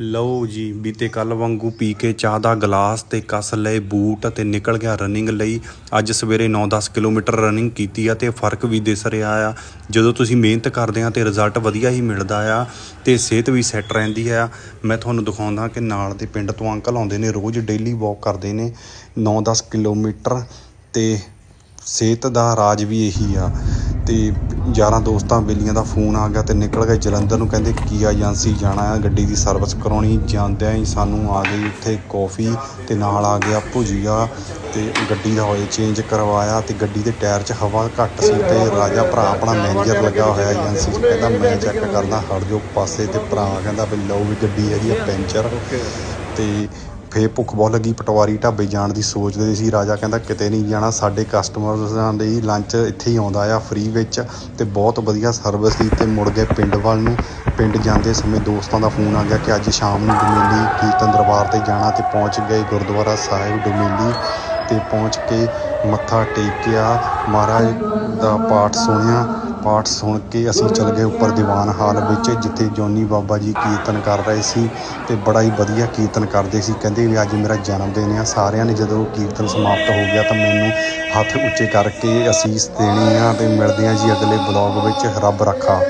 ਲਓ ਜੀ, ਬੀਤੇ ਕੱਲ ਵਾਂਗੂ ਪੀ ਕੇ ਚਾਹ ਦਾ ਗਲਾਸ ਤੇ ਕੱਸ ਲਏ ਬੂਟ ਤੇ ਨਿਕਲ ਗਿਆ ਰਨਿੰਗ ਲਈ। ਅੱਜ ਸਵੇਰੇ 9-10 ਕਿਲੋਮੀਟਰ ਰਨਿੰਗ ਕੀਤੀ ਆ ਤੇ ਫ਼ਰਕ ਵੀ ਦਿਸ ਰਿਹਾ ਆ। ਜਦੋਂ ਤੁਸੀਂ ਮਿਹਨਤ ਕਰਦੇ ਆ ਤੇ ਰਿਜ਼ਲਟ ਵਧੀਆ ਹੀ ਮਿਲਦਾ ਆ ਤੇ ਸਿਹਤ ਵੀ ਸੈੱਟ ਰਹਿੰਦੀ ਆ। ਮੈਂ ਤੁਹਾਨੂੰ ਦਿਖਾਉਂਦਾ ਕਿ ਨਾਲ ਦੇ ਪਿੰਡ ਤੋਂ ਅੰਕਲ ਆਉਂਦੇ ਨੇ, ਰੋਜ਼ ਡੇਲੀ ਵਾਕ ਕਰਦੇ ਨੇ। 9-10 ਕਿਲੋਮੀਟਰ ਤੇ ਸਿਹਤ ਦਾ ਰਾਜ ਵੀ ਇਹੀ ਆ। ਤੇ ਯਾਰਾਂ ਦੋਸਤਾਂ ਬੇਲੀਆਂ ਦਾ ਫੋਨ ਆ ਗਿਆ ਤੇ ਨਿਕਲ ਗਏ ਜਲੰਧਰ ਨੂੰ। ਕਹਿੰਦੇ ਕੀ ਏਜੰਸੀ ਜਾਣਾ ਆ ਗੱਡੀ ਦੀ ਸਰਵਿਸ ਕਰਾਉਣੀ। ਜਾਂਦਿਆਂ ਹੀ ਸਾਨੂੰ ਆ ਗਈ ਉੱਥੇ ਕੌਫੀ ਤੇ ਨਾਲ ਆ ਗਿਆ ਭੁਜੀਆ ਤੇ ਗੱਡੀ ਦਾ ਆਇਲ ਚੇਂਜ ਕਰਵਾਇਆ ਤੇ ਗੱਡੀ ਦੇ ਟਾਇਰ 'ਚ ਹਵਾ ਘੱਟ ਸੀ ਤੇ ਰਾਜਾ ਭਰਾ ਆਪਣਾ ਮੈਨੇਜਰ ਲੱਗਾ ਹੋਇਆ ਏਜੰਸੀ 'ਚ। ਕਹਿੰਦਾ ਮੈਂ ਚੈੱਕ ਕਰਦਾ ਹਟ ਜਾਓ ਪਾਸੇ ਤੇ ਭਰਾ ਕਹਿੰਦਾ ਵੀ ਲਓ ਵੀ ਗੱਡੀ ਹੈਗੀ ਆ ਪੈਂਚਰ। ਤੇ ਫੇਰ ਭੁੱਖ ਬਹੁਤ ਲੱਗੀ, ਪਟਵਾਰੀ ਢਾਬੇ ਜਾਣ ਦੀ ਸੋਚਦੇ ਸੀ। ਰਾਜਾ ਕਹਿੰਦਾ, ਕਿਤੇ ਨਹੀਂ ਜਾਣਾ, ਸਾਡੇ ਕਸਟਮਰਸਾਂ ਲਈ ਲੰਚ ਇੱਥੇ ਹੀ ਆਉਂਦਾ ਆ ਫ੍ਰੀ ਵਿੱਚ। ਅਤੇ ਬਹੁਤ ਵਧੀਆ ਸਰਵਿਸ ਸੀ ਅਤੇ ਮੁੜ ਗਏ ਪਿੰਡ ਵੱਲ ਨੂੰ। ਪਿੰਡ ਜਾਂਦੇ ਸਮੇਂ ਦੋਸਤਾਂ ਦਾ ਫੋਨ ਆ ਗਿਆ ਕਿ ਅੱਜ ਸ਼ਾਮ ਨੂੰ ਡੁਮੇਲੀ ਕੀਰਤਨ ਦਰਬਾਰ ਤੇ ਜਾਣਾ ਅਤੇ ਪਹੁੰਚ ਗਏ ਗੁਰਦੁਆਰਾ ਸਾਹਿਬ ਡੁਮੇਲੀ ਅਤੇ ਪਹੁੰਚ ਕੇ ਮੱਥਾ ਟੇਕਿਆ। ਮਹਾਰਾਜ ਦਾ ਪਾਠ ਸੁਣਿਆ। ਪਾਠ ਸੁਣ ਕੇ ਅਸੀਂ ਚਲ ਗਏ ਉੱਪਰ ਦੀਵਾਨ ਹਾਲ ਵਿੱਚ, ਜਿੱਥੇ ਜੋਨੀ ਬਾਬਾ ਜੀ ਕੀਰਤਨ ਕਰ ਰਹੇ ਸੀ ਤੇ ਬੜਾ ਹੀ ਵਧੀਆ ਕੀਰਤਨ ਕਰਦੇ ਸੀ। ਕਹਿੰਦੇ ਵੀ ਅੱਜ ਮੇਰਾ ਜਨਮ ਦਿਨ ਆ। ਸਾਰਿਆਂ ਨੇ ਜਦੋਂ ਕੀਰਤਨ ਸਮਾਪਤ ਹੋ ਗਿਆ ਤਾਂ ਮੈਨੂੰ ਹੱਥ ਉੱਚੇ ਕਰਕੇ ਅਸੀਸ ਦੇਣੀ ਆ ਤੇ ਮਿਲਦੇ ਆ ਜੀ ਅਗਲੇ ਬਲੌਗ ਵਿੱਚ। ਰੱਬ ਰੱਖਾ।